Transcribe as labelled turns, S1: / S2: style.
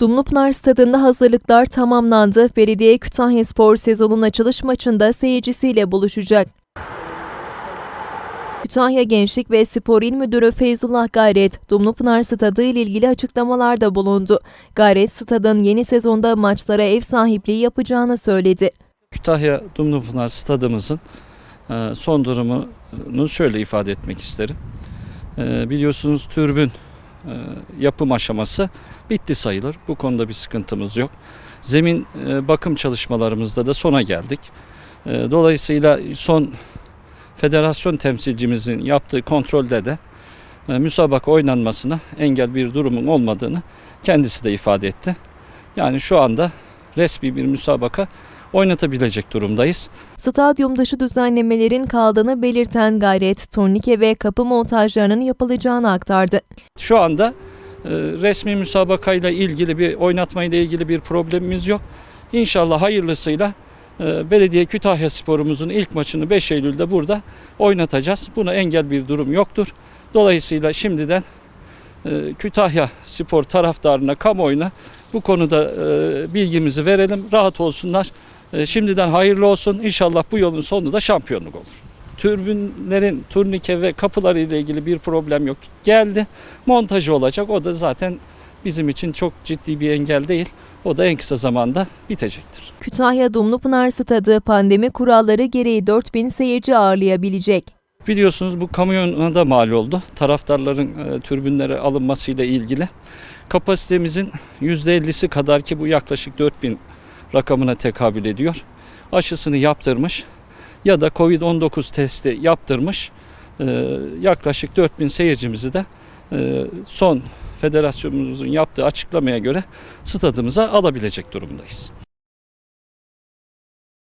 S1: Dumlupınar Stadında hazırlıklar tamamlandı. Belediye Kütahya Spor sezonun açılış maçında seyircisiyle buluşacak. Kütahya Gençlik ve Spor İl Müdürü Feyzullah Gayret, Dumlupınar Stadı ile ilgili açıklamalarda bulundu. Gayret, stadın yeni sezonda maçlara ev sahipliği yapacağını söyledi.
S2: Kütahya Dumlupınar stadımızın e, son durumunu şöyle ifade etmek isterim. E, Biliyorsunuz türbün e, yapım aşaması bitti sayılır. Bu konuda bir sıkıntımız yok. Zemin e, bakım çalışmalarımızda da sona geldik. E, Dolayısıyla son federasyon temsilcimizin yaptığı kontrolde de müsabaka oynanmasına engel bir durumun olmadığını kendisi de ifade etti. Yani şu anda resmi bir müsabaka oynatabilecek durumdayız.
S1: Stadyum dışı düzenlemelerin kaldığını belirten Gayret, turnike ve kapı montajlarının yapılacağını aktardı.
S2: Şu anda e, resmi müsabakayla ilgili bir oynatmayla ilgili bir problemimiz yok. İnşallah hayırlısıyla e, Belediye Kütahya Spor'umuzun ilk maçını 5 Eylül'de burada oynatacağız. Buna engel bir durum yoktur. Dolayısıyla şimdiden e, Kütahya Spor taraftarına, kamuoyuna bu konuda bilgimizi verelim. Rahat olsunlar. E, Şimdiden hayırlı olsun. İnşallah bu yolun sonu da şampiyonluk olur. Türbünlerin turnike ve kapıları ile ilgili bir problem yok. Geldi. Montajı olacak. O da zaten bizim için çok ciddi bir engel değil. O da en kısa zamanda bitecektir.
S1: Kütahya Dumlupınar Stadı pandemi kuralları gereği 4000 seyirci ağırlayabilecek.
S2: Biliyorsunuz bu kamyona da mal oldu. Taraftarların e, türbünlere alınmasıyla ilgili. Kapasitemizin %50'si kadar ki bu yaklaşık 4000 rakamına tekabül ediyor. Aşısını yaptırmış ya da Covid-19 testi yaptırmış e, yaklaşık 4000 seyircimizi de e, son federasyonumuzun yaptığı açıklamaya göre stadımıza alabilecek durumdayız.